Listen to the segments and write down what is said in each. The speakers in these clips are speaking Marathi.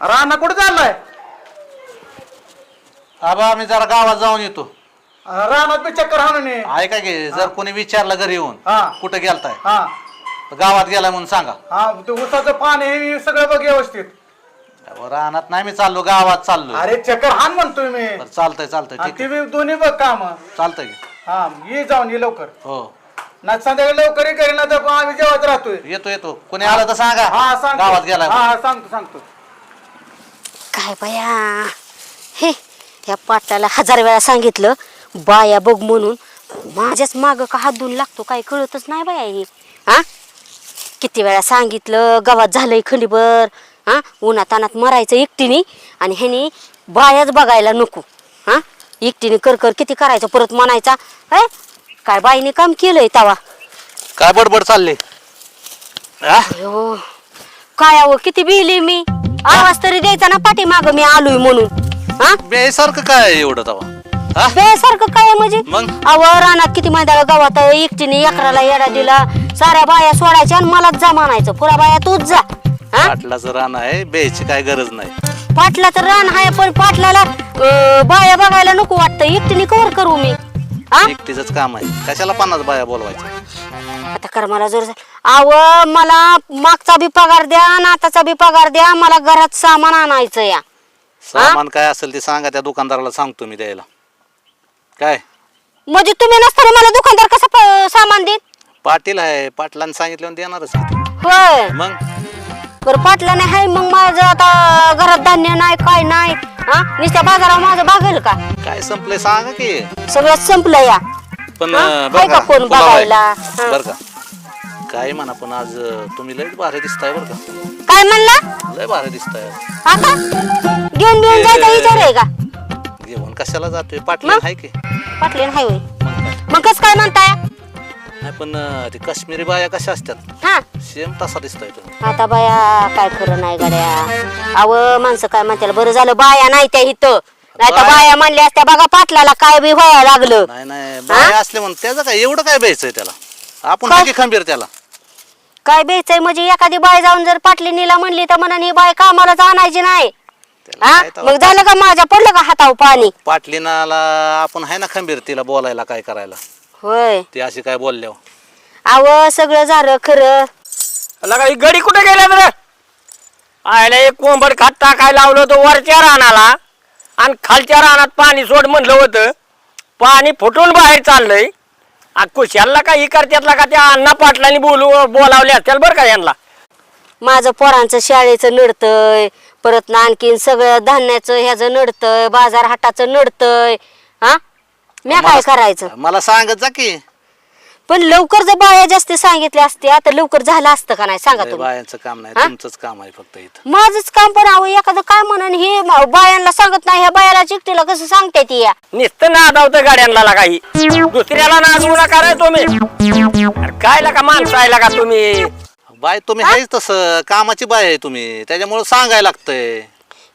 राणा कुठे चाललाय? आबा मी जरा गावात जाऊन येतो. रानात बी चक्कर हाणून ये. ऐका की जर कोणी विचारलं घरी येऊन हा. कुठं गेलताय? हा. तर गावात गेलाय म्हणून सांगा. हा ते उसाचं पाणी हे सगळं बघ व्यवस्थित. अहो, रानात नाही मी चाललो गावात चाललो अरे चक्कर हाण म्हणतोय मी. बरं, चालतंय चालतंय आणि ठीक ते आहे. बी दोन्ही बघ काम. चालतंय की. हा ये जाऊन ये लवकर. हो. ना संध्याकाळी लवकर ये ना तर आम्ही जेवत राहतोय. येतो येतो. कोणी आलं तर सांगा. हा सांग गावात गेलाय हा हा, सांगतो सांगतो. काय बाया? हे या पाटलाला हजार वेळा सांगितलं बाया बघ म्हणून. माझ्याच माग का हात धुवून लागतो काय कळतच नाही बाया हे. हा किती वेळा सांगितलं गावात झालंय खंडीभर. हा उन्हात अनात मरायचं एकटीने आणि ह्यानी बायाच बघायला नको. हा एकटीने कर कर किती करायचं परत म्हणायचा हे काय बाईने काम केलंय तवा? काय बडबड चालली? हा? अयो काय अहो किती बिली मी? आवाज तरी द्यायचा ना पाठीमाग मी आलोय म्हणून. हा? बेसारखं काय आहे एवढं तवा हा? बेसारखं काय आहे म्हणजे? मग? अव रानात किती मैदाला गावात? आहे, एकटीने एकराला येडा दिला साऱ्या बाया सोडायच्या आणि मलाच जा म्हणायचं. पुरा बाया तूच जा. हा? पाटलाचं रान आहे बेची काय गरज नाही. पाटला तर रान आहे पण पाटलाला अं, बाया बघायला नको वाटतं. एकटीने कवर करू मी. हा? एकटीच काम आहे. कशाला पन्नास बाया बोलवायचं आता कर मला जोर अव मला मागचा बी पगार द्या आणि आताचा बी पगार द्या मला घरात सामान आणायचं या. सामान काय असेल ते सांगा त्या दुकानदाराला सांगतो मी द्यायला. काय? म्हणजे तुम्ही नसताना मला दुकानदार कसं प- सामान देत पाटील आहे पाटलांनी सांगितलं देणारच की ते. होय. मग? बरं पाटला नाही हाय मग माझं आता घरात धान्य नाही काय नाही. हा? नुसत्या बाजारावर माझं भागेल का? काय संपलंय सांगा की. सगळं संपलं या. पण आहे बरं का का कोण फुलाव आहे. बघायला? हा. बरं का. काय म्हणा पण आज अं, तुम्ही लय भारी दिसताय बरं का. काय म्हणला? लय भारी दिसताय. आता घेऊन घेऊन जायचा विचार आहे का? घेऊन कशाला जातोय? पाटला मग? आहे की. पाटले हाय होय. मग काय? मग कस काय म्हणताय? नाही पण अं, ते काश्मीरी बाया कशा असतात हा. सेम तसा दिसताय तुम्ही. आता बाया काय खरं नाही गड्या. अव माणसं काय म्हणतात बरं झालं बाया नाही त्या इथं. नाही तर बाया- बाया म्हणल्या असत्या बघा पाटलाला काय बी व्हायला लागलं. नाही नाही बाया असले म्हणून त्याचं काय एवढं काय द्यायचंय त्याला? आपण काय? काय खंबीर त्याला. काय बेचय म्हणजे एखादी बाय जाऊन जर पाटलीनीला म्हणली तर म्हणा ही बाय कामालाच आणायची नाही. त्याला हा? काय तेव्हा? मग झालं का माझ्या पडलं का हातावर पाणी? पाटलीनाला आपण आहे ना खंबीर तिला बोलायला काय करायला? होय. ती अशी काय बोलल्यावर. अव सगळं झालं खरं. लगा ही गडी कुठे गेल्या बरं आयला एक कोंबड खात टाकाय लावलं होतं वरच्या रानाला. आणि खालच्या रानात पाणी सोड म्हणलं होतं. पाणी फुटून बाहेर चाललंय. आ कुशाला का ही करत्यातला का त्या अण्णा पाटलांनी बोलू बोलावले असतील बरं का यांना? माझं पोरांचं शाळेचं नडतंय परत ना आणखीन सगळं धान्याचं ह्याचं नडतंय बाजार हाटाचं नडतंय. हा? मी काय करायचं? मला सांगत जा की. पण लवकर जर बाया जास्त सांगितल्या असत्या तर लवकर झालं असतं का नाही? सांगा तुम्ही. बायांचं काम नाही हा? तुमचंच काम आहे फक्त इथं. माझंच काम पण अहो एखादं काय म्हणून हे म- बायांना सांगत नाही ह्या बायाला चिकटीला कसं सांगते ती या? नुसतं नादावतं गाड्यांना लागा ही. दुसऱ्याला नादवू नका रे तुम्ही. अरे काय लागा माणसं आहे लागा तुम्ही. बाय तुम्ही आहेच तसं. कामाची बाय आहे तुम्ही. त्याच्यामुळे सांगायला लागतंय.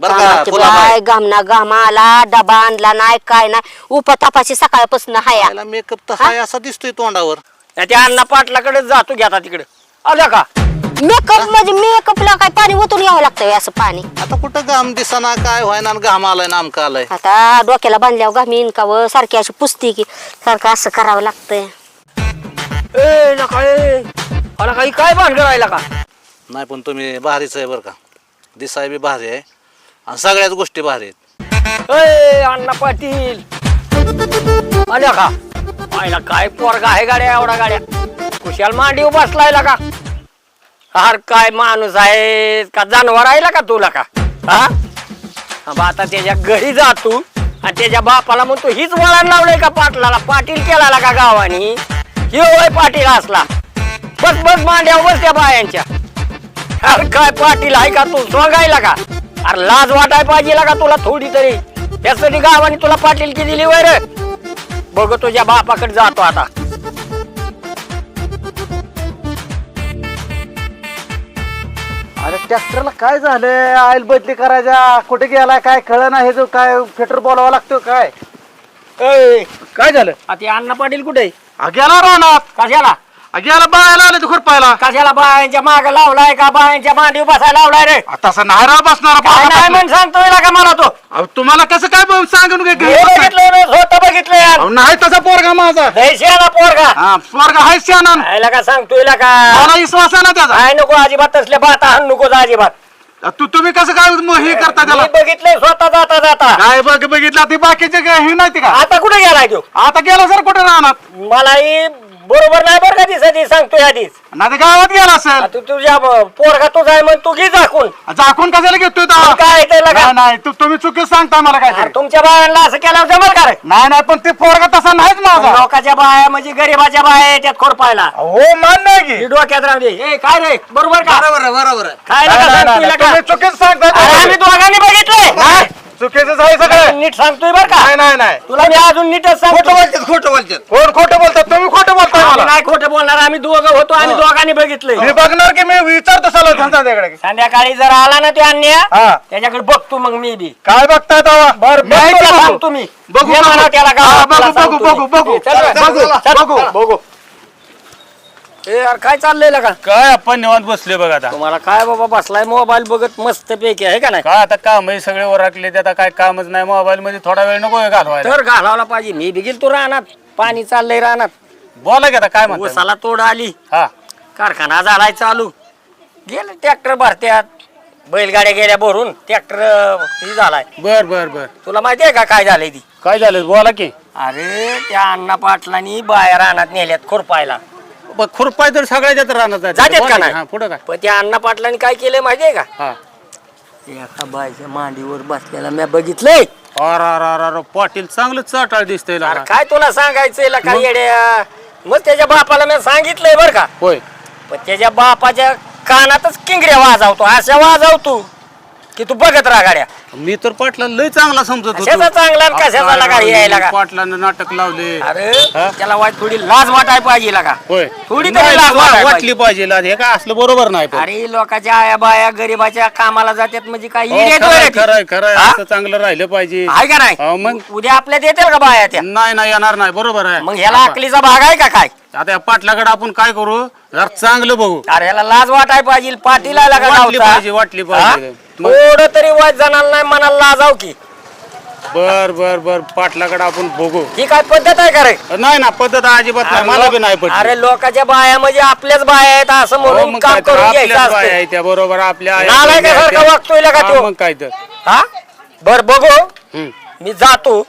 बरं का कामाची बाय गामना गामा आला डबा आणला नाही काय नाही. उपतापाची सकाळपासून हाया. त्याला मेकअप तर हाय असा दिसतोय तोंडावर. नाही त्या अण्णा पाटलाकडे जातो घ्या तिकडे. आलं का? मेकअप म्हणजे मेकअपला काय पाणी ओतून यावं लागतंय असं पाणी. आता कुठं घाम दिसना काय व्हायना आणि घाम आलाय ना आमका आलाय. आता डोक्याला बांधल्यावर घामी इनकावं सारखी अशी पुसती की सारखं असं करावं लागतंय. ए लका ए आला काही काय भानगड आहे का? नाही पण तुम्ही भारीच आहे बरं का. दिसाय बी भारी आहे. आणि सगळ्याच गोष्टी भारीत आहेत. अण्णा पाटील. आल्या का? पाहिला काय पोरगा आहे गाड्या एवढा गाड्या? कुशाल मांडीव बसलाय का? हार काय माणूस आहे? का जानवर आहे का तुला का? हा? बा आता त्याच्या घरी जातो आणि त्याच्या बापाला म्हणतो हीच वळण लावलंय का पाटलाला? पाटील केला का गावानी? हे होय पाटील असला. बस बस मांड्या बस त्या बायांच्या. अरे काय पाटील आहे का तू? सोंगायला का? अरे लाज वाटाय पाहिजे का तुला थोडी तरी. त्यासाठी गावाने तुला पाटील की दिली वैर बघ तुझ्या बापाकडे जातो आता. अरे ट्रॅक्टरला काय झालं? ऑइल बदली करायच्या कुठे गेला काय कळ ना हे जो काय फिटर बोलावा लागतो काय? काय झालं? आता अण्णा पाटील कुठे? आ, गेला रानात. कशाला? गेला बायला आले तू खुरपायला. कशाला बायांच्या माग लावलाय का बायांच्या मांडी बसायला लावलाय रे? तसा नाहरा बसणार काय नाही म्हण सांगतोय ना का मला तो. अहो, तुम्हाला कसं काय सांगून हे बघितलंय रे, स्वतः बघितलंय यार. अहो, नाही तसा पोरगा माझा. दैशियाला पोरगा. हा स्वर्ग हाय शाना आयला का सांगतोय ना का? मला विश्वास आहे ना त्याचा. काय नको अजिबात तसल्या बाता हाण नको अजिबात. तू तुम्ही कसं काय म- हे करता त्याला? मी बघितलंय स्वतः जाता जाता. काय बघ बघितलं ती बाकीचे काय हे नाही ते का? आता कुठे गेलाय तो? आता गेला सर कुठे राहणार? मलाही बरोबर नाही बरं का दिसा हे सांगतोय आधीच. नाही ते गावात गेला असेल. तू तुझ्या ब- पोरगा तुझा आहे मग तू घे दाखवून झाकून कशाला घेतोय तो? काय त्याला नाही नाही तू तुम्ही चुकीच सांगताय मला काय अरे तुमच्या बायांना असं केल्यावर जमल का रे? नाही नाही पण ते पोरगा तसा नाहीच माझा. लोकांच्या बाया म्हणजे गरीबाच्या बाया आहे त्यात खोडपायला हो मान्य आहे की. ही डोक्यात राहू दे. ए काय रे? बरोबर का? बरोबर आहे बरोबर आहे. काय नाही, नका नाही, नाही, का? तुम्ही चुकीच अरे आम्ही दोघांनी बघितलंय. नाही, चुकीचंच आहे सगळं. नीट सांगतोय बर का? नाही नाही नाही. तुला मी अजून नीटच सांगतो खोटं बोलतात कोण खोटं बोलतात तुम्ही खोटं बोलताय आम्ही मला. नाही खोटं बोलणार आम्ही दोघं होतो आम्ही दोघांनी बघितलंय. मी बघणार की मी विचारतो सला त्यांच्याकडे संध्याकाळी जर आला ना तो अन्य हा. त्याच्याकडे बघतो मग मी बी. काय बघताय तेव्हा बर मी आहे की बघू? सांगतो मी. बघू ये म्हणा त्याला हा, गावात, बघू बघू सांगतो बघू मी. बघू चल बघू. चल. बघू. बघू. ए यार काय चाललंय का काय आपण निवांत बसले बघ आता. तुम्हाला काय बाबा बसलाय? मोबाईल बघत मस्त पैकी आहे का नाही? काय आता काम आहे सगळे ओरखले ते आता काय कामच नाही. मोबाईल मध्ये थोडा वेळ नको घालवायला. तर घालावला पाहिजे. मी बिगील तू राहणार पाणी चाललंय राहणार बोला की आता काय म्हणतो उसाला तोड आली. हा. कारखाना झालाय चालू. गेलं ट्रॅक्टर भरत्यात. बैलगाड्या गेल्या भरून ट्रॅक्टर हे झालाय. बर बर बर. तुला माहिती आहे का काय झालंय ती? काय झालं बोला की. अरे त्या अण्णा पाटलांनी बाया रानात नेल्यात खुरपायला. ब- खुरपाय तर सगळ्याच्यात राहणार जातात. का नाही? हा पुढं काय? पण त्या अण्णा पाटलांनी काय केलंय माहितीये का? हा. एका बायच्या मांडीवर बसलेला मी बघितलंय. अर अर अर अर पाटील चांगलं चाटाळ दिसतंय अरे. काय तुला सांगायचंय का येड्या? मग त्याच्या बापाला मी सांगितलंय बर का. होय. पण त्याच्या बापाच्या कानातच किंगऱ्या वाजवतो अशा वाजवतो की तू बघत राहा गाड्या मी तर पाटला लय चांगला समजत कशाचा चांगला आणि कशाचा लगा यायला का? पाटलानं नाटक लावले अरे हा? त्याला वाईट थोडी लाज वाटाय पाहिजे का होय थोडी तरी नाही, लाज वाटली पाहिजे लाज. हे काय असलं बरोबर नाही पण. अरे लोकांच्या आया बाया गरीबाच्या कामाला जातात म्हणजे काय हो, खरंय? खरंय खरंय हा? असं चांगलं राहिलं पाहिजे आहे का नाही हो, मग उद्या आपल्यात येतील का बाया त्या नाही नाही येणार नाही बरोबर आहे मग ह्याला अकलीचा भाग आहे का काय आता या पाटलाकडे आपण काय करू? जरा चांगलं बघू. अरे ह्याला लाज वाटाय पाहिजे. पाटील आला का वाटली गावचा? पाहिजे वाटली पाहिजे. हा? मग थोडं तरी वाईट जाणार नाही मनाला लाजाव की. बर बर बर. पाटलाकडे आपण बघू. ही काय पद्धत आहे का रे? नाही ना पद्धत अजिबात नाही. मला बी नाही अरे लोकांच्या बाया म्हणजे आपल्याच बाया आहेत असं हो, म्हणून मग काम काय तर करून आपल्याच घ्यायचं बाया असतं. आहे त्या बरोबर. आपल्या त्या- वागतोय का हा, तो? मग काय तर. हा? बर बघू. हम्म. मी जातो.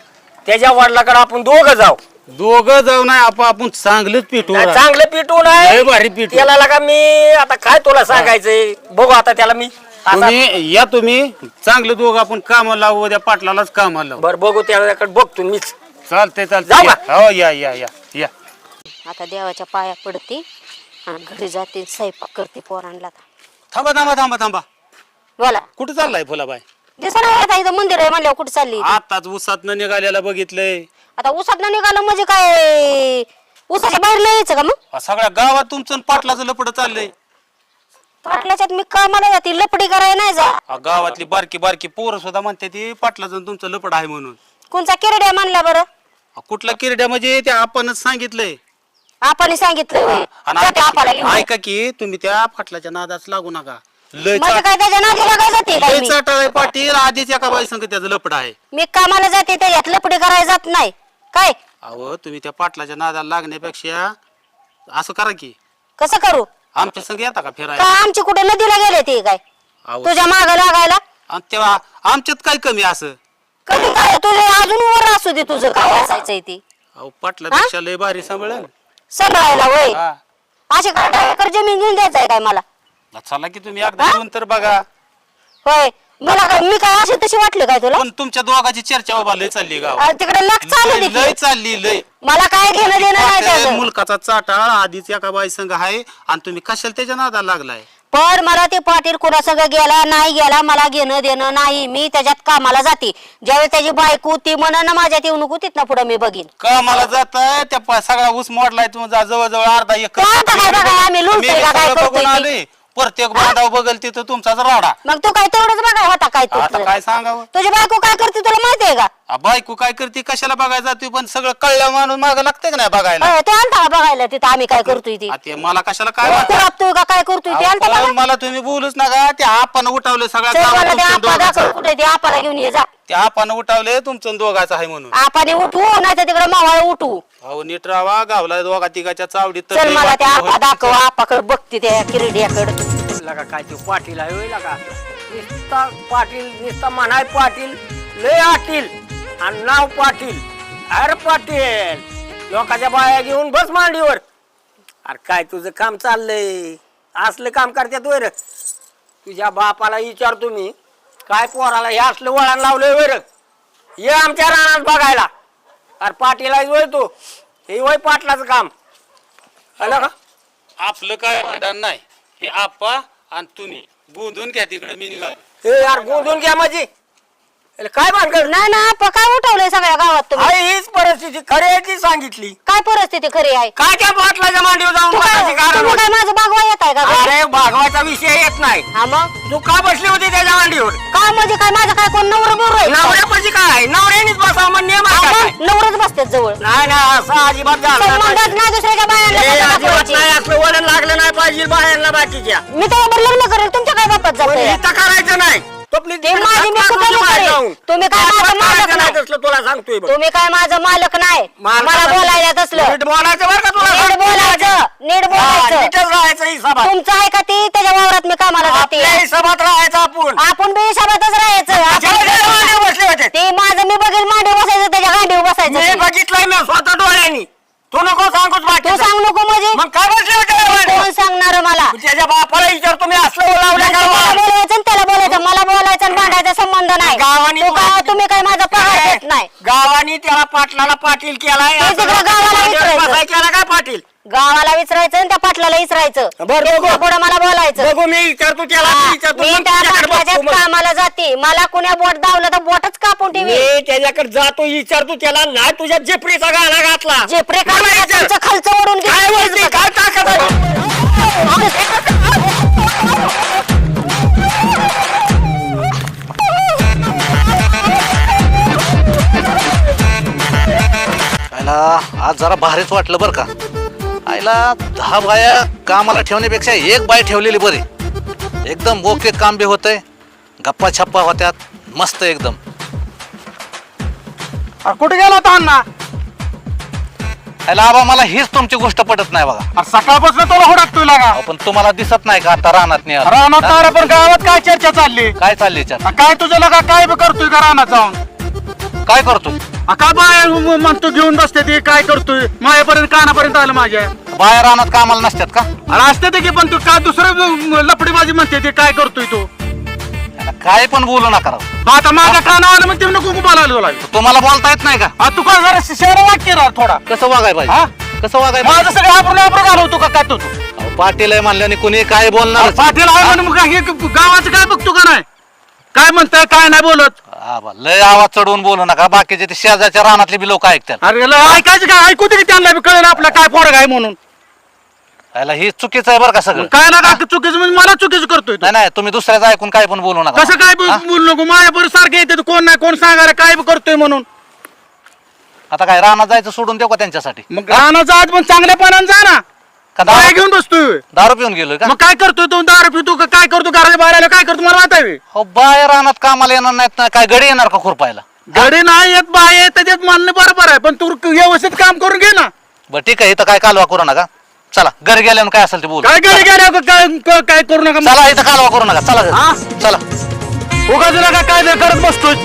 त्याच्या वडिलाकडे आपण दोघं जाऊ. दोघं जाऊ नाही आपण आपण चांगलंच पिटू नाही, चांगलं पिटू नाही लय भारी पिटू त्याला लगा मी आता काय तुला सांगायचंय? बघू आता त्याला मी. आता- तुम्ही या तुम्ही चांगलं दोघं आपण कामाला लावू उद्या पाटलालाच कामाला लावू. बर बघू त्याच्याकडे बघतो मीच. चालते जाऊ चालते का? हो या या या या. आता देवाच्या पाया पडते आणि घरी जाते स्वयंपाक करते पोरांना आता. थांबा थांबा थांबा थांबा. बोला. कुठं चाललाय फुलाबाई? दिसा नाही आता इथं मंदिर आहे म्हणल्यावर कुठं चालली आताच उसात निघालेला बघितलंय. आता उसात न निघालं म्हणजे काय? उसाच्या बाहेर नाही यायचं का मग? सगळ्या गावात तुमचं आणि पाटलाचं लपड चाललंय. पाटल्याच्यात मी कामाला जाते? लपडी करायला नाही जा. गावातली बारकी बारकी पोरं सुद्धा म्हणते ती पाटलाचं आणि तुमचं लपड आहे म्हणून. कोणचा किरड्या म्हणला बरं? कुठला किरड्या म्हणजे ते आपणच सांगितलंय. आपण सांगितलं. होय. आणि जाते आपल्याला घेऊन. ऐका- की तुम्ही त्या पाटलाच्या नादाच लागू नका. लय म्हणजे काय त्याच्या नादीला काय जाते काय मी चाटाळे पाटील आधीच एका बाई संग त्याचं लपड आहे. मी कामाला जाते? त्याच्यात लपडी करायला जात नाही. काय? अहो तुम्ही त्या पाटलाच्या नादाला लागण्यापेक्षा असं करा की. कसं करू? आमच्या संग येता का फिरायला? आमची कुठे नदीला गेले ते काय? अहो, तुझ्या माग लागायला? आणि तेव्हा आमच्यात काय कमी असं? कधी काय? तुझे अजून वर असू दे तुझं. काय असायचंय ते? अहो पाटलापेक्षा लय भारी सांभाळेल. सांभाळायला वय? हा. असे काय जमीन घेऊन द्यायचंय काय मला? चला की तुम्ही एकदा येऊन तर बघा. होय. मला काय मी काय असे तशी वाटलं काय तुला? पण तुमच्या दोघांची चर्चा बाबा लय चालली गाव अरे तिकडे चालू दे लय चालली लय. मला काय घेणं देणं नाही त्या त्याचं. मुलकाचा चाटाळ आधीच एका बाई संघ आहे आणि तुम्ही कशाला त्याच्या नादाला लागलाय? पण मला ते पाटील कुणासंग गेला नाही गेला मला घेणं देणं नाही. मी त्याच्यात कामाला जाते. ज्यावेळी त्याची बायको ती म्हणा माझ्यात येऊ नको तिथनं पुढे मी बघीन. कामाला जात त्या प- सगळा ऊस मोडलाय तुमचा जवळजवळ अर्धा एकर. काय आता काय बघा, आम्ही मी लुटतोय का काय सगळं करतोय बघून ते? आलोय. प्रत्येक बांधाव बघल तिथं तुमचाच राडा. मग तू काय तेवढंच बघा होता काय तू आता काय सांगावं? तुझी बायको काय करते तुला माहितीये का? आ, बायको काय करते? कशाला बघायला जातोय? पण सगळं कळलं माणूस मागं लागतंय का नाही बघायला? अं, ते आणता बघायला? तिथं आम्ही काय करतोय ती? आ, ते मला कशाला काय वाटतं? कुरापतोय का काय करतोय? ते आणता अहो, का पण मला तुम्ही बोलूच नका. ते आपण उठवले सगळ्या चल गावात मला ते तुमचं आपा दोघांचं. दाखव कुठे ते. आपाला घेऊन ये जा. ते आपण उठवले तुमचं दोघाचं आहे म्हणून. आपाने उठू नाही तर तिकडे मावाळ उठू. अहो नीट राहा गावला दोघा तिघाच्या चावडीत चल मला ते आपा दाखव. आपाकडे बघते त्या किरड्याकडे. लगा काय तो पाटील आहे होय लगा नुसता पाटील नुसता म्हणाय पाटील लय आटील. आणि नाव पाटील. अरे पाटील लोकांच्या बाया घेऊन बस मांडीवर. अरे काय तुझं काम चाललंय? असलं काम करतात वर तुझ्या बापाला विचारतो मी काय पोराला हे असलं वळण लावलंय वर ये आमच्या रानात बघायला. अरे पाटील होय तू. हे होय पाटलाचं काम. आलं का आपलं काय भांडण नाही. हे आपा आणि तुम्ही. गोंधून घ्या तिकडे मी निघालो. हे यार गोंधून घ्या माझी. अरे काय भानगड? नाही ना आपा काय उठवलंय सगळ्या गावात तुम्ही? आहे हीच परिस्थिती खरी आहे ती सांगितली? काय परिस्थिती खरी आहे? काय त्या पाटलाच्या मांडीवर जाऊन तू काय बसायची कारण तुम्ही काय होती? माझं बागवा येत आहे का अरे भागवायचा विषय येत नाही. हा मग? तू का बसली होती त्याच्या मांडीवर काय म्हणजे काय? माझं काय कोण नवर बोर नवऱ्यापाशी काय? नवऱ्यानेच बसावं म्हणून नियम आहे का काय? नवरच बसतात जवळ. नाही नाही असं अजिबात झालं नाही संबंधात पाहिजे. नाही दुसऱ्याच्या बायांना हे कशाला अजिबात दाखवायची? नाही असलं वळण लागलं नाही पाहिजे बाहेरला बाकीच्या. मी त्यावर लग्न करेल तुमच्या काय बापात पण इथं करायचं नाही. तपली ते माझी मी कुठं बाहेर करेल? जाऊन. तुम्ही काय माझं मालक नाही. तसलं तुला सांगतोय बघ. तुम्ही काय माझं मालक नाही मला बोलायला तसलं नीट बोलायचं बरं का तुला नीट सांगतोय. बोलायचं नीट हा, बोलायचं नीटच राहायचं हिसाबात तुमचं आहे का ती त्याच्या वावरात मी कामाला जाते आपल्या हिसाबात राहायचं आपण आपण बी हिशाबातच राहायचं ज्याला ज्याला आपण- मांडीवर बसले होते ते माझं मी बघेल मांडी बसायचं त्याच्या गांडीवर मी बसायचं बघितलंय मी स्वतः डोळ्यांनी तू नको सांगूच तू बाकी सांग नको म्हणजे मग काय बसले होते कोण एवढे? सांगणार मला त्याच्या बापाला विचार तुम्ही असलं लावलं त्याला का बोलायचं आणि त्याला बोलायचं मला बोलायचं आणि भांडायचा संबंध नाही गावाने तू काय तुम्ही काय माझा पगार देत नाही गावानी त्याला पाटलाला पाटील केलाय ते तिकडं गावाला विचारायचं. बसाय केला काय पाटील गावाला विचारायचं आणि त्या पाटलाला विचारायचं बरं, बघू. पुढे मला बोलायचं. बघू मी विचारतो त्याला हा, मी विचारतो. मी मग त्या तुझ्याकडे पाटलाच्या बघतो मग. कामाला जाते. मला कुण्या बोट दावलं तर बोटच कापून ठेवी मी त्याच्याकडे जातो विचारतो त्याला. नाही तुझ्या जेपरीचा गाणा घातला. मला विचार. तुमचं खालचं ओढून काय बोलते काय ताकद आहे? आयला आज जरा भारीच वाटलं बरं का. आयला दहा बाया कामाला ठेवण्यापेक्षा एक बाय ठेवलेली बरी. एकदम ओके काम बी होतंय गप्पा छप्पा होत्यात मस्त एकदम. अरे कुठे गेला होता अण्णा? आयला आबा मला हीच तुमची गोष्ट पटत नाही बघा. अरे सकाळपासून तुला हुडकतोय लागा. अहो, पण तुम्हाला दिसत नाही का आता रानात नाही आलं? रानात? तारा पण गावात काय चर्चा चालली? काय चालली आ, काय तुझं लगा काय बी करतोय का रानात जाऊन? काय करतो? काय बाय म्हणतो घेऊन बसते ती? काय करतोय? मायापर्यंत कानापर्यंत आलं माझ्या. बाया रानात कामाला नसतात का? अरे असते ते की पण तू काय दुसरं लपडीबाजी म्हणते ते काय करतोय तू? काय पण बोलू नका राव. आता माझ्या काना आलं मग ते नको बोलायला तुला तुम्हाला बोलता येत नाही का? आ, तू काय जरा शहर वाक्य राहा थोडा. कसं वागाय हा? पाहिजे कसं वागाय माझं सगळं आपण आपण घालवतो का? काय तू? पाटील आहे म्हणल्याने कुणी काय बोलणार? पाटील आहे म्हणून मग हे गावाचं काय बघतो का नाही? काय म्हणताय काय नाही बोलत. लय आवाज चढवून बोलू नका. बाकीचे ते शेजारच्या रानातले बी लोक ऐकतात. अरे लय ऐकायचं काय ऐकू दे की त्यांना बी कळेल आपलं काय पोरग आहे म्हणून. याला ही चुकीचं आहे बरं का सगळं. काय ना काय चुकीचं म्हणजे मला चुकीचं करतोय तू. नाही नाही तुम्ही दुसऱ्याचं ऐकून काय पण बोलू नका. कसं काय बोल- हा? बोलू नको? माझ्या बरोबर सारखे येते कोण नाही कोण सांगायला काय बी करतोय म्हणून. आता काय रानात जायचं सोडून देऊ का त्यांच्यासाठी? मग राहणं जात पण चांगल्या पानानं जा ना. का काय दारू घेऊन बसतोय? दारू पिऊन गेलोय का? मग काय करतोय तू? दारू पितो का? काय करतो? घराच्या बाहेर आलं काय करतो? मला माहिती आहे हो बाया रानात कामाला येणार नाहीत ना काय गडी येणार का खुरपायला? घडी नाही येत बाय येत त्याच्यात मानणं बरोबर आहे पण तू व्यवस्थित काम करून घे ना. बरं ठीक आहे इथं काय कालवा करू नका. चला घरी गेल्यावर काय असेल ते बोलू. काय घरी गेल्या काय काय- काय करू नका? चला इथं कालवा करू नका. चला हा? चला. उगाच नका काय नाही करत बसतोय.